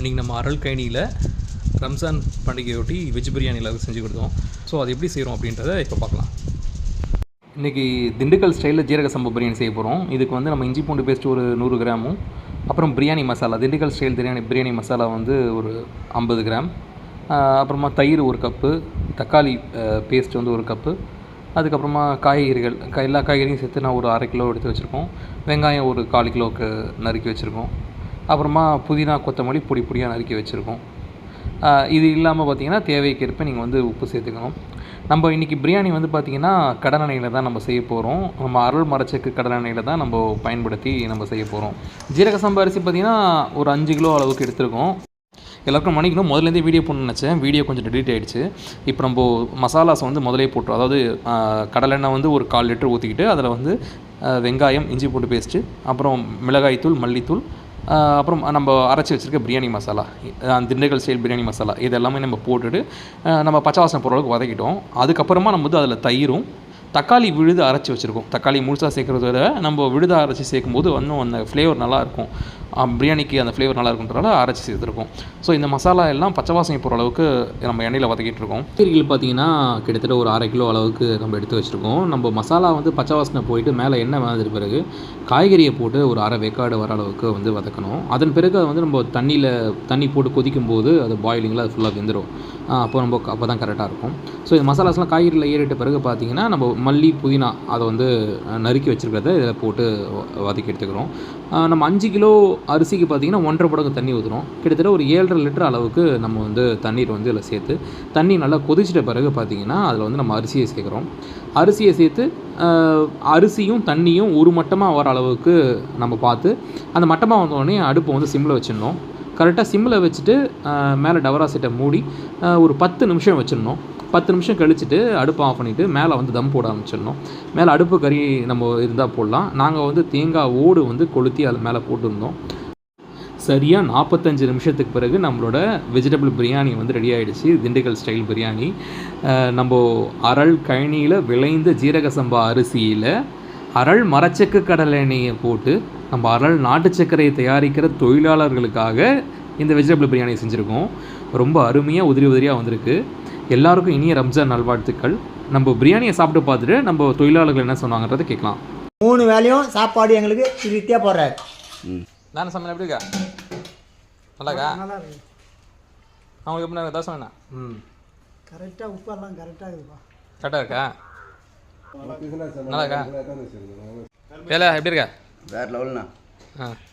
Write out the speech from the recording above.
இன்றைக்கி நம்ம அருள் கைனியில் ரம்ஜான் பண்டிகையொட்டி வெஜ் பிரியாணி எல்லாருக்கும் செஞ்சு கொடுத்தோம். ஸோ அது எப்படி செய்கிறோம் அப்படின்றத இப்போ பார்க்கலாம். இன்றைக்கி திண்டுக்கல் ஸ்டைலில் ஜீரக சம்பா பிரியாணி செய்ய போகிறோம் இதுக்கு வந்து நம்ம இஞ்சி பூண்டு பேஸ்ட் ஒரு நூறு கிராமும் அப்புறம் பிரியாணி மசாலா திண்டுக்கல் ஸ்டைல் பிரியாணி பிரியாணி மசாலா வந்து ஒரு ஐம்பது கிராம். அப்புறமா தயிர் ஒரு கப்பு தக்காளி பேஸ்ட் வந்து ஒரு கப்பு. அதுக்கப்புறமா காய்கறிகள் எல்லா காய்கறியும் சேர்த்து நான் ஒரு அரை கிலோ எடுத்து வச்சுருக்கோம். வெங்காயம் ஒரு கால் கிலோவுக்கு நறுக்கி வச்சுருக்கோம். அப்புறமா புதினா கொத்தமல்லி பொடி பொடியாக நறுக்கி வச்சுருக்கோம். இது இல்லாமல் பார்த்தீங்கன்னா தேவைக்கேற்ப நீங்கள் வந்து உப்பு சேர்த்துக்கணும். நம்ம இன்றைக்கி பிரியாணி வந்து பார்த்திங்கன்னா கடலெண்ணெயில் தான் நம்ம செய்ய போகிறோம். நம்ம அருள் மரச்சக்கு கடலெண்ணெயில் தான் நம்ம பயன்படுத்தி நம்ம செய்ய போகிறோம். ஜீரக சம்பா அரிசி பார்த்திங்கன்னா ஒரு அஞ்சு கிலோ அளவுக்கு எடுத்திருக்கோம். எல்லாருக்கும் மன்னிக்கணும் முதலேருந்தே வீடியோ போடணும்னு நினச்சேன். வீடியோ கொஞ்சம் டெலிட் ஆகிடுச்சு இப்போ நம்ம மசாலாஸ் வந்து முதலே போட்டுரும் அதாவது கடலெண்ணெய் வந்து ஒரு கால் லிட்டர் ஊற்றிக்கிட்டு அதில் வந்து வெங்காயம் இஞ்சி பூண்டு பேஸ்ட்டு அப்புறம் மிளகாய்த்தூள் மல்லித்தூள் அப்புறம் நம்ம அரைச்சி வச்சுருக்க பிரியாணி மசாலா திண்டுக்கல் ஸ்டைல் பிரியாணி மசாலா இது எல்லாமே நம்ம போட்டுட்டு நம்ம பச்சை வாசனை போகிற அளவுக்கு வதக்கிட்டோம். அதுக்கப்புறமா நம்ம வந்து அதில் தயிரும் தக்காளி விழுது அரைச்சி வச்சுருக்கோம். தக்காளி முழுசாக சேர்க்குறத விட நம்ம விழுதாக அரைச்சி சேர்க்கும்போது இன்னும் அந்த ஃப்ளேவர் நல்லாயிருக்கும் பிரியாணிக்கு அந்த ஃப்ளேவர் நல்லா இருக்குன்றதால அரைச்சி சேர்த்துருக்கோம். ஸோ இந்த மசாலா எல்லாம் பச்சை வாசனை போகிற அளவுக்கு நம்ம எண்ணெயில் வதக்கிட்டு இருக்கோம் கீரைகள் பார்த்தீங்கன்னா கிட்டத்தட்ட ஒரு அரை கிலோ அளவுக்கு நம்ம எடுத்து வச்சுருக்கோம். நம்ம மசாலா வந்து பச்சை வாசனை போயிட்டு மேலே எண்ணெய் வந்தது பிறகு காய்கறியை போட்டு ஒரு அரை வேக்காடு வர அளவுக்கு வந்து வதக்கணும். அதன் பிறகு அதை வந்து நம்ம தண்ணியில் தண்ணி போட்டு கொதிக்கும் போது அது பாயிலிங்கில் அது ஃபுல்லாக வெந்துடும் அப்போ நம்ம அப்போ தான் கரெக்டாக இருக்கும். ஸோ இந்த மசாலாஸ்லாம் காய்கறியில் ஏறிட்ட பிறகு பார்த்தீங்கன்னா நம்ம மல்லி புதினா அதை வந்து நறுக்கி வச்சுருக்கிறத இதில் போட்டு வதக்கி எடுத்துக்கிறோம். நம்ம அஞ்சு கிலோ அரிசிக்கு பார்த்தீங்கன்னா ஒன்றரை படங்கு தண்ணி ஊற்றுறோம் கிட்டத்தட்ட ஒரு ஏழரை லிட்டர் அளவுக்கு நம்ம வந்து தண்ணீர் வந்து இதில் சேர்த்து தண்ணி நல்லா கொதிச்சிட்ட பிறகு பார்த்தீங்கன்னா அதில் வந்து நம்ம அரிசியை சேர்க்குறோம். அரிசியை சேர்த்து அரிசியும் தண்ணியும் ஒரு மட்டமாக வர அளவுக்கு நம்ம பார்த்து அந்த மட்டமாக வந்தோடனே அடுப்பை வந்து சிம்மில் வச்சிடணும். கரெக்டாக சிம்மில் வச்சுட்டு மேலே டவரா செட்டை மூடி ஒரு பத்து நிமிஷம் வச்சிடணும். பத்து நிமிஷம் கழிச்சுட்டு அடுப்பை ஆஃப் பண்ணிவிட்டு மேலே வந்து தம் போட ஆரம்பிச்சிடணும். மேலே அடுப்பு கறி நம்ம இருந்தால் போடலாம். நாங்கள் வந்து தேங்காய் ஓடு வந்து கொளுத்தி அது மேலே போட்டிருந்தோம். சரியாக நாற்பத்தஞ்சு நிமிஷத்துக்கு பிறகு நம்மளோட வெஜிடபிள் பிரியாணி வந்து ரெடி ஆகிடுச்சு திண்டுக்கல் ஸ்டைல் பிரியாணி. நம்ம அரள் கழனியில் விளைந்த ஜீரக சம்பா அரிசியில் அரள் மரச்சக்கு கடலை எண்ணெயை போட்டு நம்ம அரள் நாட்டு சர்க்கரையை தயாரிக்கிற தொழிலாளர்களுக்காக இந்த வெஜிடபிள் பிரியாணி செஞ்சுருக்கோம். ரொம்ப அருமையாக உதிரி உதிரியாக வந்திருக்கு. எல்லாருக்கும் இனிய ரம்ஜான் நல்வாழ்த்துக்கள். நம்ம பிரியாணியை சாப்பிட்டு பார்த்துட்டு நம்ம தொழிலாளர்கள் என்ன சொன்னாங்கன்றதை கேட்கலாம். மூணு வேளையும் சாப்பாடு எங்களுக்கு திருப்தியாக போடுறாரு. தானே சமையல் எப்படி இருக்கா? நல்லாக்கா அவங்களுக்கு எப்படி இருக்கா தோசை வேணா ம். கரெக்டாக உப்பெல்லாம் கரெக்டாக இருக்குப்பா. கரெக்டாக இருக்கா? நல்லா இருக்கா வேலை எப்படி இருக்கா? வேறு லெவல்ண்ணா ஆ.